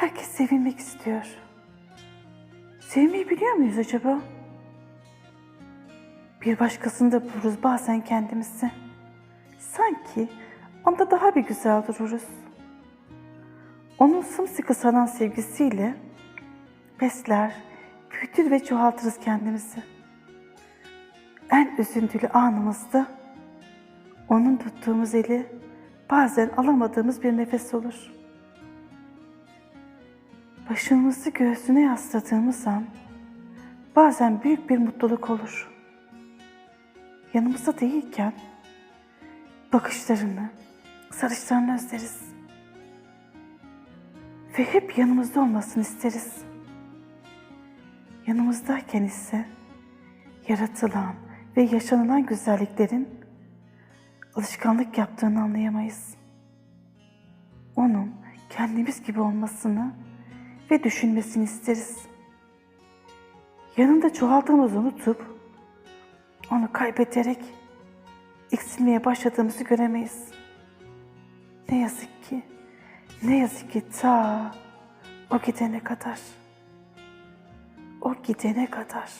Herkes sevilmek istiyor. Sevmeyi biliyor muyuz acaba? Bir başkasında buluruz bazen kendimizi. Sanki onda daha bir güzel dururuz. Onun sımsıkı saran sevgisiyle besler, büyütür ve çoğaltırız kendimizi. En üzüntülü anımızda onun tuttuğumuz eli bazen alamadığımız bir nefes olur. Başımızı göğsüne yasladığımız an bazen büyük bir mutluluk olur. Yanımızda değilken bakışlarını, sarışlarını özleriz. Ve hep yanımızda olmasını isteriz. Yanımızdayken ise yaratılan ve yaşanılan güzelliklerin alışkanlık yaptığını anlayamayız. Onun kendimiz gibi olmasını ve düşünmesini isteriz. Yanında çoğaldığımızı unutup onu kaybederek eksilmeye başladığımızı göremeyiz. Ne yazık ki, ne yazık ki ta o gidene kadar, o gidene kadar.